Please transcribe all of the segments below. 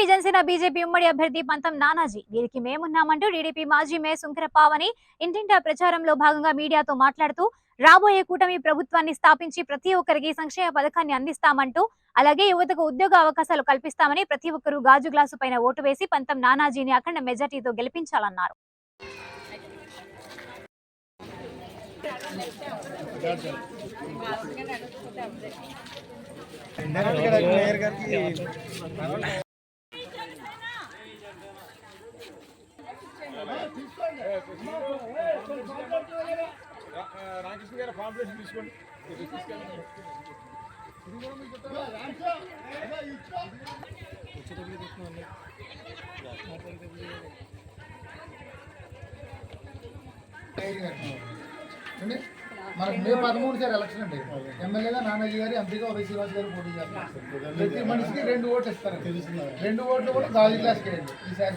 BJP ఉమ్మడి అభ్యర్థి పంతం నానాజీ. వీరికి మేమున్నామంటూ టీడీపీ మాజీ మే శుంకర పావని ఇంటింటా ప్రచారంలో భాగంగా మీడియాతో మాట్లాడుతూ రాబోయే కూటమి ప్రభుత్వాన్ని స్థాపించి ప్రతి ఒక్కరికి సంక్షేమ పథకాన్ని అందిస్తామంటూ అలాగే యువతకు ఉద్యోగ అవకాశాలు కల్పిస్తామని ప్రతి ఒక్కరూ గాజు గ్లాసు పైన ఓటు వేసి పంతం నానాజీని అఖండ మెజార్టీతో గెలిపించాలన్నారు. రామకృష్ణ గారు కాంప్లెక్స్ తీసుకోండి. మనకు మే పదమూడు సార్ ఎలక్షన్ అండి. ఎమ్మెల్యేగా నానాజీ గారు ఎంపీగా వై శ్రీనివాస్ గారు పోటీ చేస్తారు ప్రతి మనిషికి రెండు ఓట్లు ఇస్తారు రెండు ఓట్లు కూడా గాజు గ్లాస్కి వేయండి ఈసారి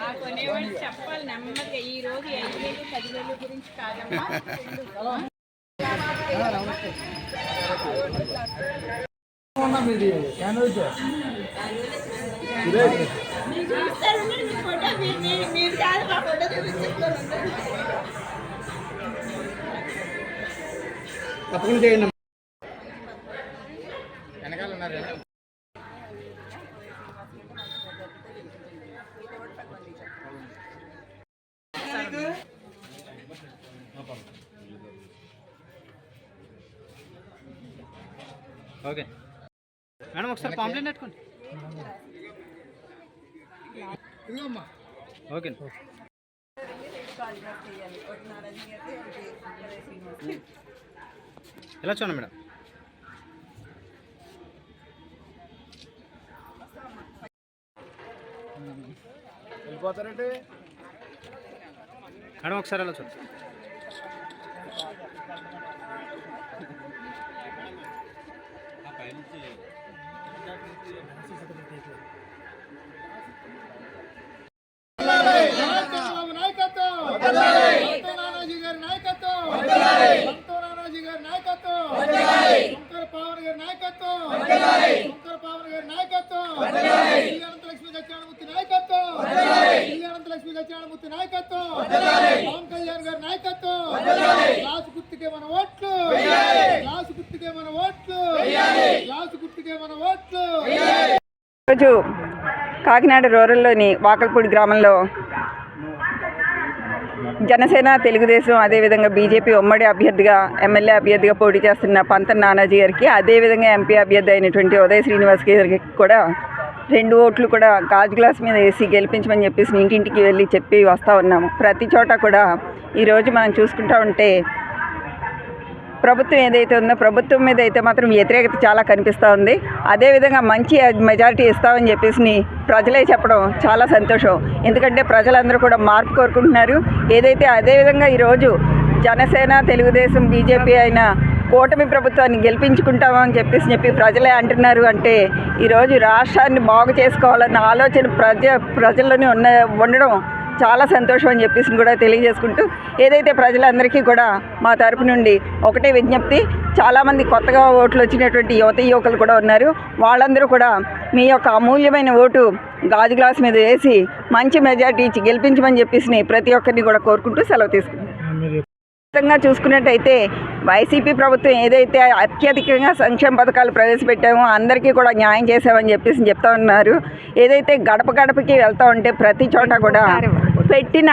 ఆ కొనేవాడు చెప్పాలి నెమ్మదిగా. ఈ రోజు ఐదు వేలు పదివేలు గురించి కాదమ్మా. తప్పకుండా చేయండి ఓకే. మేడం ఒకసారి పాంప్లెట్ పెట్టుకోండి. ఓకే. ఎలా చూడండి మేడం? వెళ్ళిపోతారంటే? మేడం ఒకసారి ఎలా చూడండి? దక్షిణామూర్తి నాయకత్వం పవన్ కళ్యాణ్ గారి నాయకత్వం గ్లాసు గుర్తుకే మన ఓట్లు. గ్లాసు గుర్తుకే మన ఓట్లు. ఈరోజు రోజు కాకినాడ రూరల్లోని వాకల్పూడి గ్రామంలో జనసేన తెలుగుదేశం అదేవిధంగా బీజేపీ ఉమ్మడి అభ్యర్థిగా ఎమ్మెల్యే అభ్యర్థిగా పోటీ చేస్తున్న పంతన్ నానాజీ గారికి అదేవిధంగా ఎంపీ అభ్యర్థి అయినటువంటి ఉదయ శ్రీనివాస్ గారికి కూడా రెండు ఓట్లు కూడా గాజు గ్లాస్ మీద వేసి గెలిపించమని చెప్పేసి ఇంటింటికి వెళ్ళి చెప్పి వస్తూ ఉన్నాము. ప్రతి చోట కూడా ఈరోజు మనం చూసుకుంటా ఉంటే ప్రభుత్వం ఏదైతే ఉందో ప్రభుత్వం మీద అయితే మాత్రం వ్యతిరేకత చాలా కనిపిస్తూ ఉంది. అదేవిధంగా మంచి మెజారిటీ ఇస్తామని చెప్పేసి ప్రజలే చెప్పడం చాలా సంతోషం. ఎందుకంటే ప్రజలందరూ కూడా మార్పు కోరుకుంటున్నారు. ఏదైతే అదేవిధంగా ఈరోజు జనసేన తెలుగుదేశం బీజేపీ అయిన కూటమి ప్రభుత్వాన్ని గెలిపించుకుంటామని చెప్పేసి చెప్పి ప్రజలే అంటున్నారు అంటే ఈరోజు రాష్ట్రాన్ని బాగు చేసుకోవాలన్న ఆలోచన ప్రజ ప్రజల్లోనే ఉన్న ఉండడం చాలా సంతోషం అని చెప్పేసి కూడా తెలియజేసుకుంటూ ఏదైతే ప్రజలందరికీ కూడా మా తరపు నుండి ఒకటే విజ్ఞప్తి చాలామంది కొత్తగా ఓట్లు వచ్చినటువంటి యువత యువకులు కూడా ఉన్నారు. వాళ్ళందరూ కూడా మీ యొక్క అమూల్యమైన ఓటు గాజు గ్లాస్ మీద వేసి మంచి మెజార్టీ ఇచ్చి గెలిపించమని చెప్పేసి ప్రతి ఒక్కరిని కూడా కోరుకుంటూ సెలవు తీసుకుంటాం ఖచ్చితంగా చూసుకున్నట్టయితే వైసీపీ ప్రభుత్వం ఏదైతే అత్యధికంగా సంక్షేమ పథకాలు ప్రవేశపెట్టామో అందరికీ కూడా న్యాయం చేసామని చెప్పేసి చెప్తా ఉన్నారు. ఏదైతే గడప గడపకి వెళ్తూ ఉంటే ప్రతి చోట కూడా పెట్టిన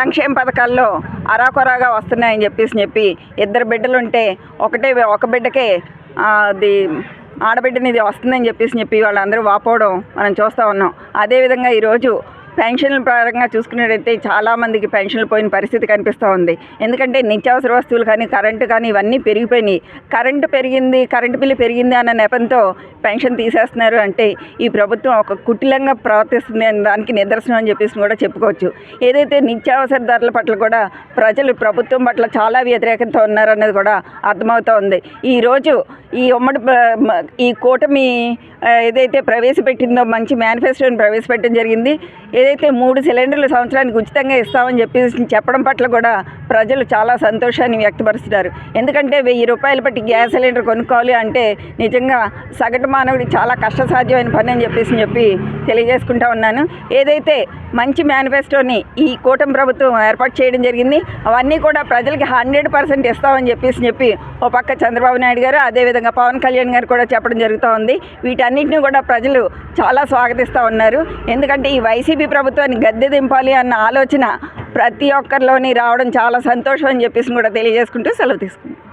సంక్షేమ పథకాల్లో అరాకొరాగా వస్తున్నాయని చెప్పేసి చెప్పి ఇద్దరు బిడ్డలు ఉంటే ఒకటే ఒక బిడ్డకే అది ఆడబిడ్డని ఇది వస్తుందని చెప్పేసి చెప్పి వాళ్ళందరూ వాపోవడం మనం చూస్తూ ఉన్నాం. అదేవిధంగా ఈరోజు పెన్షన్ల పరంగా చూసుకున్నట్టయితే చాలామందికి పెన్షన్లు పోయిన పరిస్థితి కనిపిస్తూ ఉంది. ఎందుకంటే నిత్యావసర వస్తువులు కానీ కరెంటు కానీ ఇవన్నీ పెరిగిపోయినాయి. కరెంటు పెరిగింది కరెంటు బిల్లు పెరిగింది అన్న నెపంతో పెన్షన్ తీసేస్తున్నారు అంటే ఈ ప్రభుత్వం ఒక కుటిలంగా ప్రవర్తిస్తుంది అనే దానికి నిదర్శనం అని చెప్పేసి కూడా చెప్పుకోవచ్చు. ఏదైతే నిత్యావసర ధరల పట్ల కూడా ప్రజలు ప్రభుత్వం పట్ల చాలా వ్యతిరేకత ఉన్నారన్నది కూడా అర్థమవుతూ ఉంది. ఈరోజు ఈ ఉమ్మడి ఈ కూటమి ఏదైతే ప్రవేశపెట్టిందో మంచి మేనిఫెస్టోని ప్రవేశపెట్టడం జరిగింది. ఏదైతే మూడు సిలిండర్లు సంవత్సరానికి ఉచితంగా ఇస్తామని చెప్పేసి చెప్పడం పట్ల కూడా ప్రజలు చాలా సంతోషాన్ని వ్యక్తపరుస్తున్నారు. ఎందుకంటే వెయ్యి రూపాయలు బట్టి గ్యాస్ సిలిండర్ కొనుక్కోవాలి అంటే నిజంగా సగటు మానవుడికి చాలా కష్టసాధ్యమైన పని అని చెప్పేసి చెప్పి తెలియజేసుకుంటా ఉన్నాను. ఏదైతే మంచి మేనిఫెస్టోని ఈ కూటమి ప్రభుత్వం ఏర్పాటు చేయడం జరిగింది అవన్నీ కూడా ప్రజలకి హండ్రెడ్ పర్సెంట్ ఇస్తామని చెప్పేసి చెప్పి ఓ పక్క చంద్రబాబు నాయుడు గారు అదేవిధంగా పవన్ కళ్యాణ్ గారు కూడా చెప్పడం జరుగుతూ ఉంది. వీటన్నిటిని కూడా ప్రజలు చాలా స్వాగతిస్తూ ఉన్నారు. ఎందుకంటే ఈ వైసీపీ ప్రభుత్వాన్ని గద్దె దింపాలి అన్న ఆలోచన ప్రతి ఒక్కరిలోని రావడం చాలా సంతోషం అని చెప్పేసి కూడా తెలియజేసుకుంటూ సెలవు తీసుకుంటాం